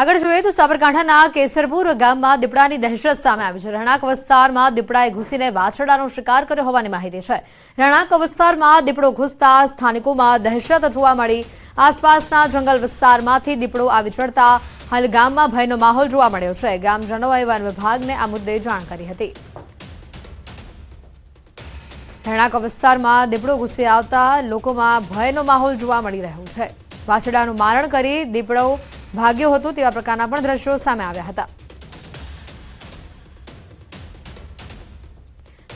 આગળ જોઈએ તો સાબરકાંઠાના કેસરપુર ગામમાં દીપડાની દહેશત સામે આવી છે. રહેણાંક વિસ્તારમાં દીપડાએ ઘૂસીને વાછરડાનો શિકાર કર્યો હોવાની માહિતી છે. રહેણાંક વિસ્તારમાં દીપડો ઘૂસતા સ્થાનિકોમાં દહેશત જોવા મળી. આસપાસના જંગલ વિસ્તારમાંથી દીપડો આવી ચડતા હાલ ગામમાં ભયનો માહોલ જોવા મળ્યો છે. ગામજનોએ વન વિભાગને આ મુદ્દે જાણ કરી હતી. રહેણાંક વિસ્તારમાં દીપડો ઘૂસી આવતા લોકોમાં ભયનો માહોલ જોવા મળી રહ્યો છે. વાછરડાનું મારણ કરી દીપડો ભાગ્યો હતો તેવા પ્રકારના પણ દ્રશ્યો સામે આવ્યા હતા.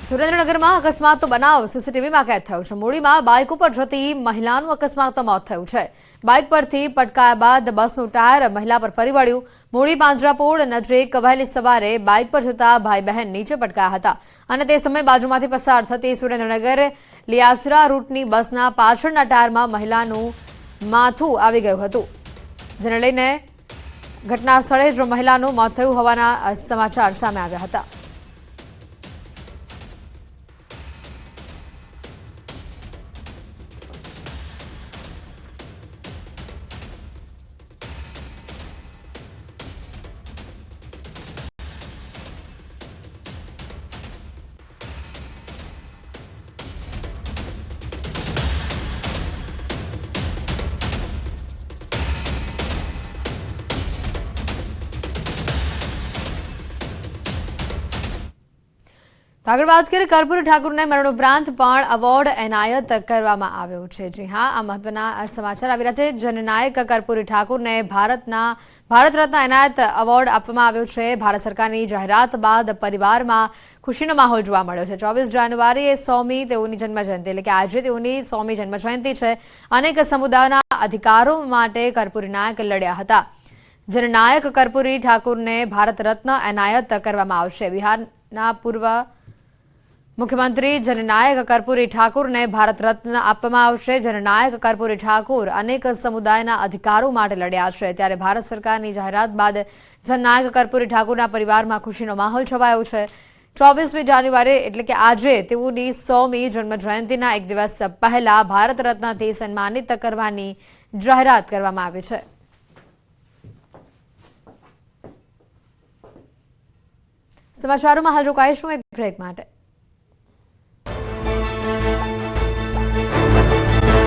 સુરેન્દ્રનગરમાં અકસ્માતનો બનાવ સીસીટીવીમાં કેદ થયો છે. મૂડીમાં બાઇક ઉપર જતી મહિલાનું અકસ્માતમાં મોત થયું છે. બાઇક પરથી પટકાયા બાદ બસનું ટાયર મહિલા પર ફરી વળ્યું. મૂડી પાંજરાપોળ નજીક વહેલી સવારે બાઇક પર જતા ભાઈ બહેન નીચે પટકાયા હતા અને તે સમયે બાજુમાંથી પસાર થતી સુરેન્દ્રનગર લિયાસરા રૂટની બસના પાછળના ટાયરમાં મહિલાનું માથું આવી ગયું હતું. જેને લઈને ઘટના સ્થળે જ મહિલાનું મોત થયું હોવાના સમાચાર સામે આવ્યા હતા. આગળ વાત કરીએ કર્પૂરી ઠાકુરને મરણોપરાંત પણ એવોર્ડ એનાયત કરવામાં આવ્યો છે. જી હા, આ મહત્વના સમાચાર આવી રહ્યા છે. જનનાયક કર્પૂરી ઠાકુરને ભારતના ભારત રત્ન એનાયત એવોર્ડ આપવામાં આવ્યો છે. ભારત સરકારની જાહેરાત બાદ પરિવારમાં ખુશીનો માહોલ જોવા મળ્યો છે. ચોવીસ જાન્યુઆરીએ સોમી તેઓની જન્મજયંતિ, એટલે કે આજે તેઓની સોમી જન્મજયંતિ છે. અનેક સમુદાયોના અધિકારો માટે કર્પૂરી નાયક લડ્યા હતા. જનનાયક કર્પૂરી ઠાકુરને ભારત રત્ન એનાયત કરવામાં આવશે. બિહારના પૂર્વ મુખ્યમંત્રી જનનાયક કર્પૂરી ઠાકુરને ભારત રત્ન આપવામાં આવશે. જનનાયક કર્પૂરી ઠાકુર અનેક સમુદાયના અધિકારો માટે લડ્યા છે. ત્યારે ભારત સરકારની જાહેરાત બાદ જનનાયક કર્પૂરી ઠાકુરના પરિવારમાં ખુશીનો માહોલ છવાયો છે. ચોવીસમી જાન્યુઆરી એટલે કે આજે તેઓની સોમી જન્મજયંતિના એક દિવસ પહેલા ભારત રત્નથી સન્માનિત કરવાની જાહેરાત કરવામાં આવી છે. સમાચારોમાં હાલ રોકાઈશું એક બ્રેક માટે.